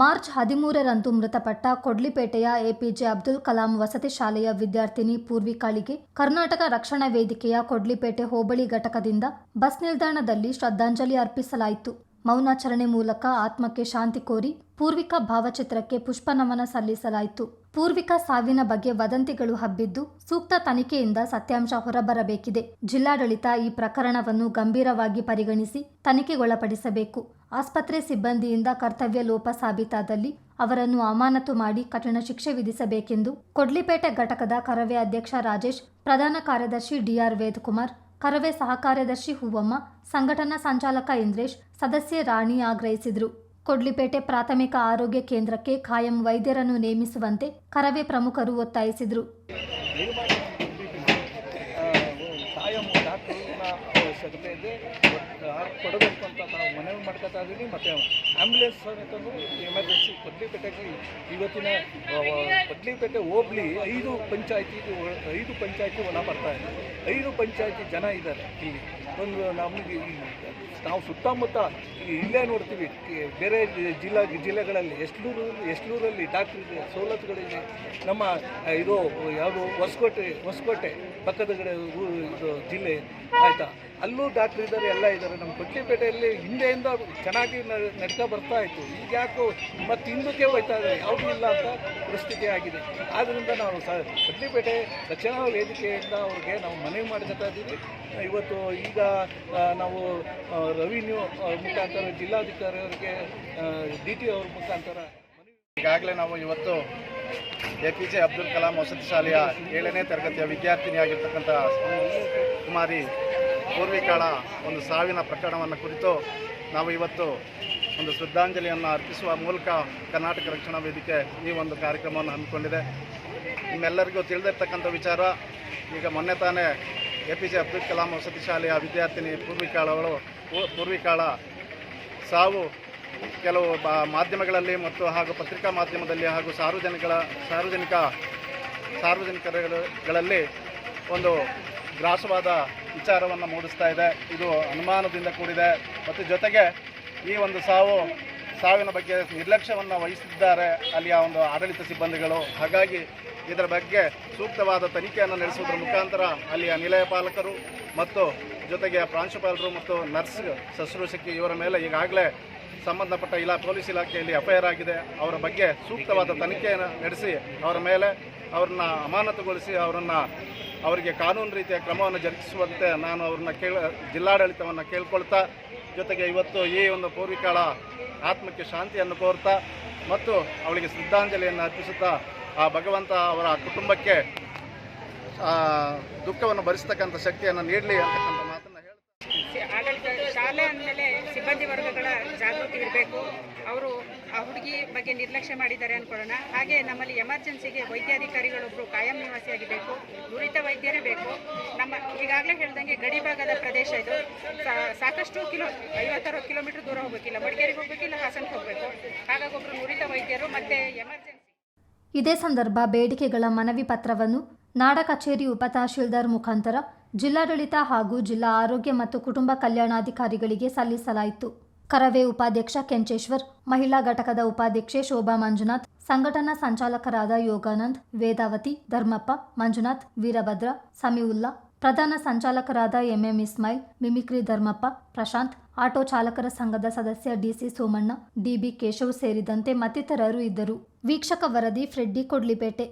March ಹದಿಮೂರರಂದು ಮೃತಪಟ್ಟ ಕೊಡ್ಲಿಪೇಟೆಯ APJ Abdul Kalam ವಸತಿ ಶಾಲೆಯ ವಿದ್ಯಾರ್ಥಿನಿ ಪೂರ್ವಿಕಾಳಿಗೆ ಕರ್ನಾಟಕ ರಕ್ಷಣಾ ವೇದಿಕೆಯ ಕೊಡ್ಲಿಪೇಟೆ ಹೋಬಳಿ ಘಟಕದಿಂದ ಬಸ್ ನಿಲ್ದಾಣದಲ್ಲಿ ಶ್ರದ್ಧಾಂಜಲಿ ಅರ್ಪಿಸಲಾಯಿತು. ಮೌನಾಚರಣೆ ಮೂಲಕ ಆತ್ಮಕ್ಕೆ ಶಾಂತಿ ಕೋರಿ ಪೂರ್ವಿಕ ಭಾವಚಿತ್ರಕ್ಕೆ ಪುಷ್ಪ ನಮನ ಸಲ್ಲಿಸಲಾಯಿತು. ಪೂರ್ವಿಕ ಸಾವಿನ ಬಗ್ಗೆ ವದಂತಿಗಳು ಹಬ್ಬಿದ್ದು ಸೂಕ್ತ ತನಿಖೆಯಿಂದ ಸತ್ಯಾಂಶ ಹೊರಬರಬೇಕಿದೆ. ಜಿಲ್ಲಾಡಳಿತ ಈ ಪ್ರಕರಣವನ್ನು ಗಂಭೀರವಾಗಿ ಪರಿಗಣಿಸಿ ತನಿಖೆಗೊಳಪಡಿಸಬೇಕು. ಆಸ್ಪತ್ರೆ ಸಿಬ್ಬಂದಿಯಿಂದ ಕರ್ತವ್ಯ ಲೋಪ ಸಾಬೀತಾದಲ್ಲಿ ಅವರನ್ನು ಅಮಾನತು ಮಾಡಿ ಕಠಿಣ ಶಿಕ್ಷೆ ವಿಧಿಸಬೇಕೆಂದು ಕೊಡ್ಲಿಪೇಟೆ ಘಟಕದ ಕರವೇ ಅಧ್ಯಕ್ಷ ರಾಜೇಶ್, ಪ್ರಧಾನ ಕಾರ್ಯದರ್ಶಿ ಡಿಆರ್ ವೇದಕುಮಾರ್, ಕರವೇ ಸಹಕಾರ್ಯದರ್ಶಿ ಹೂವಮ್ಮ, ಸಂಘಟನಾ ಸಂಚಾಲಕ ಇಂದ್ರೇಶ್, ಸದಸ್ಯೆ ರಾಣಿ ಆಗ್ರಹಿಸಿದರು. ಕೊಡ್ಲಿಪೇಟೆ ಪ್ರಾಥಮಿಕ ಆರೋಗ್ಯ ಕೇಂದ್ರಕ್ಕೆ ಖಾಯಂ ವೈದ್ಯರನ್ನು ನೇಮಿಸುವಂತೆ ಕರವೇ ಪ್ರಮುಖರು ಒತ್ತಾಯಿಸಿದರು. ಕೊಡಬೇಕು ಅಂತ ನಾವು ಮನವಿ ಮಾಡ್ಕೊತಾ ಇದ್ದೀವಿ ಮತ್ತು ಆ್ಯಂಬುಲೆನ್ಸ್ ಸಮೇತನು ಎಮರ್ಜೆನ್ಸಿ ಕೊಡ್ಲಿಪೇಟೆಗೆ ಇವತ್ತಿನ ಕೊಡ್ಲಿಪೇಟೆ ಹೋಬ್ಳಿ ಐದು ಪಂಚಾಯತಿ ಐದು ಪಂಚಾಯತಿ ಒಳ ಬರ್ತಾ ಇದೆ. ಐದು ಪಂಚಾಯತಿ ಜನ ಇದ್ದಾರೆ ಇಲ್ಲಿ. ಒಂದು ನಮಗೆ ನಾವು ಸುತ್ತಮುತ್ತ ಇಲ್ಲೇ ನೋಡ್ತೀವಿ. ಬೇರೆ ಜಿಲ್ಲಾ, ಜಿಲ್ಲೆಗಳಲ್ಲಿ ಎಷ್ಟೂರು ಎಷ್ಟೂರಲ್ಲಿ ಡಾಕ್ಟ್ರ್ ಇದೆ, ಸವಲತ್ತುಗಳಿದೆ. ನಮ್ಮ ಇದು ಯಾವುದು ಹೊಸಕೋಟೆ ಹೊಸಕೋಟೆ ಪಕ್ಕದ ಕಡೆ ಇದು ಜಿಲ್ಲೆ. ಆಯಿತಾ? ಅಲ್ಲೂ ಡಾಕ್ಟ್ರ್ ಇದ್ದಾರೆ, ಎಲ್ಲ ಇದ್ದಾರೆ. ನಮ್ಮ ಕೊಟ್ಟಿಪೇಟೆಯಲ್ಲಿ ಹಿಂದೆಯಿಂದ ಚೆನ್ನಾಗಿ ನಡ್ಕೊ ಬರ್ತಾ ಇತ್ತು. ಈಗ ಯಾಕೋ ಮತ್ತೆ ಹಿಂದಕ್ಕೆ ಹೋಯ್ತಾ ಇದೆ ಯಾವುದೂ ಇಲ್ಲ ಅಂತ ಪರಿಸ್ಥಿತಿ ಆಗಿದೆ. ಆದ್ದರಿಂದ ನಾವು ಸ ಕೊಟ್ಟಿಪೇಟೆ ರಕ್ಷಣಾ ವೇದಿಕೆಯಿಂದ ಅವ್ರಿಗೆ ನಾವು ಮನವಿ ಮಾಡ್ಕೊತಾ ಇದ್ದೀವಿ. ಇವತ್ತು ಈಗ ನಾವು ರೆವಿನ್ಯೂ ಮುಖಾಂತರ ಜಿಲ್ಲಾಧಿಕಾರಿ ಅವರಿಗೆ ಡಿ ಟಿ ಅವ್ರ ಮುಖಾಂತರ ಈಗಾಗಲೇ ನಾವು ಇವತ್ತು A P J Abdul Kalam ವಸತಿ ಶಾಲೆಯ ಏಳನೇ ತರಗತಿಯ ವಿದ್ಯಾರ್ಥಿನಿಯಾಗಿರ್ತಕ್ಕಂಥ ಕುಮಾರಿ ಪೂರ್ವಿಕಾಳ ಒಂದು ಸಾವಿನ ಪ್ರಕರಣವನ್ನು ಕುರಿತು ನಾವು ಇವತ್ತು ಒಂದು ಶ್ರದ್ಧಾಂಜಲಿಯನ್ನು ಅರ್ಪಿಸುವ ಮೂಲಕ ಕರ್ನಾಟಕ ರಕ್ಷಣಾ ವೇದಿಕೆ ಈ ಒಂದು ಕಾರ್ಯಕ್ರಮವನ್ನು ಹಮ್ಮಿಕೊಂಡಿದೆ. ನಿಮ್ಮೆಲ್ಲರಿಗೂ ತಿಳಿದಿರ್ತಕ್ಕಂಥ ವಿಚಾರ, ಈಗ ಮೊನ್ನೆ ತಾನೇ A P J Abdul Kalam ವಸತಿ ಶಾಲೆಯ ವಿದ್ಯಾರ್ಥಿನಿ ಪೂರ್ವಿಕಾಳವಳು ಪೂರ್ವಿಕಾಳ ಸಾವು ಕೆಲವು ಮಾಧ್ಯಮಗಳಲ್ಲಿ ಮತ್ತು ಹಾಗೂ ಪತ್ರಿಕಾ ಮಾಧ್ಯಮದಲ್ಲಿ ಹಾಗೂ ಸಾರ್ವಜನಿಕಗಳ ಸಾರ್ವಜನಿಕ ಸಾರ್ವಜನಿಕರುಗಳಲ್ಲಿ ಒಂದು ಗ್ರಾಸವಾದ ವಿಚಾರವನ್ನು ಮೂಡಿಸ್ತಾ ಇದೆ. ಇದು ಅನುಮಾನದಿಂದ ಕೂಡಿದೆ. ಮತ್ತು ಜೊತೆಗೆ ಈ ಒಂದು ಸಾವು, ಸಾವಿನ ಬಗ್ಗೆ ನಿರ್ಲಕ್ಷ್ಯವನ್ನು ವಹಿಸಿದ್ದಾರೆ ಅಲ್ಲಿಯ ಒಂದು ಆಡಳಿತ ಸಿಬ್ಬಂದಿಗಳು. ಹಾಗಾಗಿ ಇದರ ಬಗ್ಗೆ ಸೂಕ್ತವಾದ ತನಿಖೆಯನ್ನು ನಡೆಸುವುದರ ಮುಖಾಂತರ ಅಲ್ಲಿಯ ನಿಲಯ ಪಾಲಕರು ಮತ್ತು ಜೊತೆಗೆ ಪ್ರಾಂಶುಪಾಲರು ಮತ್ತು ನರ್ಸ್ ಶುಶ್ರೂಷಕಿ ಇವರ ಮೇಲೆ ಈಗಾಗಲೇ ಸಂಬಂಧಪಟ್ಟ ಇಲಾ, ಪೊಲೀಸ್ ಇಲಾಖೆಯಲ್ಲಿ ಎಫ್ಐಆರ್ ಆಗಿದೆ. ಅವರ ಬಗ್ಗೆ ಸೂಕ್ತವಾದ ತನಿಖೆಯನ್ನು ನಡೆಸಿ ಅವರ ಮೇಲೆ ಅವರನ್ನು ಅಮಾನತುಗೊಳಿಸಿ ಅವರನ್ನು ಅವರಿಗೆ ಕಾನೂನು ರೀತಿಯ ಕ್ರಮವನ್ನು ಜರುಗಿಸುವಂತೆ ನಾನು ಅವ್ರನ್ನ ಕೇಳ, ಜಿಲ್ಲಾಡಳಿತವನ್ನು ಕೇಳ್ಕೊಳ್ತಾ, ಜೊತೆಗೆ ಇವತ್ತು ಈ ಒಂದು ಪೂರ್ವಿಕಾಳ ಆತ್ಮಕ್ಕೆ ಶಾಂತಿಯನ್ನು ಕೋರ್ತಾ ಮತ್ತು ಅವಳಿಗೆ ಶ್ರದ್ಧಾಂಜಲಿಯನ್ನು ಅರ್ಪಿಸುತ್ತಾ ಆ ಭಗವಂತ ಅವರ ಕುಟುಂಬಕ್ಕೆ ದುಃಖವನ್ನು ಭರಿಸ್ತಕ್ಕಂಥ ಶಕ್ತಿಯನ್ನು ನೀಡಲಿ ಅಂತಕ್ಕಂಥ ಮಾತನ್ನು ಹೇಳ್ತಾ ಇರಬೇಕು. ಅವರು ಆ ಹುಡುಗಿ ಬಗ್ಗೆ ನಿರ್ಲಕ್ಷ್ಯ ಮಾಡಿದ್ದಾರೆ ಅನ್ಕೊಳ್ಳೋಣ. ಹಾಗೆ ನಮ್ಮಲ್ಲಿ ಎಮರ್ಜೆನ್ಸಿಗೆ ವೈದ್ಯಾಧಿಕಾರಿಗಳೊಬ್ಬರು ಕಾಯಂ ನಿವಾಸಿಯಾಗಿಬೇಕು. ನುರಿತ ವೈದ್ಯರೇ ಬೇಕು. ನಮ್ಮ ಈಗಾಗಲೇ ಹೇಳ್ದಂಗೆ ಗಡಿ ಭಾಗದ ಪ್ರದೇಶ ಇದು. ಸಾಕಷ್ಟು ಕಿಲೋ ಐವತ್ತರವತ್ತು ಕಿಲೋಮೀಟರ್ ದೂರ ಹೋಗಬೇಕಿಲ್ಲ. ಮಡಿಕೇರಿಗೆ ಇಲ್ಲ ಹಾಸನಕ್ಕೆ ಹೋಗಬೇಕು. ಹಾಗಾಗಿ ಒಬ್ಬರು ನುರಿತ ವೈದ್ಯರು ಮತ್ತೆ ಎಮರ್ಜೆನ್ಸಿ. ಇದೇ ಸಂದರ್ಭ ಬೇಡಿಕೆಗಳ ಮನವಿ ಪತ್ರವನ್ನು ನಾಡ ಕಚೇರಿ ಉಪತಹಶೀಲ್ದಾರ್ ಮುಖಾಂತರ ಜಿಲ್ಲಾಡಳಿತ ಹಾಗೂ ಜಿಲ್ಲಾ ಆರೋಗ್ಯ ಮತ್ತು ಕುಟುಂಬ ಕಲ್ಯಾಣಾಧಿಕಾರಿಗಳಿಗೆ ಸಲ್ಲಿಸಲಾಯಿತು. ಕರವೇ ಉಪಾಧ್ಯಕ್ಷ ಕೆಂಚೇಶ್ವರ್, ಮಹಿಳಾ ಘಟಕದ ಉಪಾಧ್ಯಕ್ಷೆ ಶೋಭಾ ಮಂಜುನಾಥ್, ಸಂಘಟನಾ ಸಂಚಾಲಕರಾದ ಯೋಗಾನಂದ್, ವೇದಾವತಿ, ಧರ್ಮಪ್ಪ, ಮಂಜುನಾಥ್, ವೀರಭದ್ರ, ಸಮೀವುಲ್ಲಾ, ಪ್ರಧಾನ ಸಂಚಾಲಕರಾದ MM Ismail, mimicry Dharmappa, Prashanth, auto ಚಾಲಕರ ಸಂಘದ ಸದಸ್ಯ ಡಿಸಿ ಸೋಮಣ್ಣ, ಡಿಬಿ ಕೇಶವ್ ಸೇರಿದಂತೆ ಮತ್ತಿತರರು ಇದ್ದರು. ವೀಕ್ಷಕ ವರದಿ ಫ್ರೆಡ್ಡಿ ಕೊಡ್ಲಿಪೇಟೆ.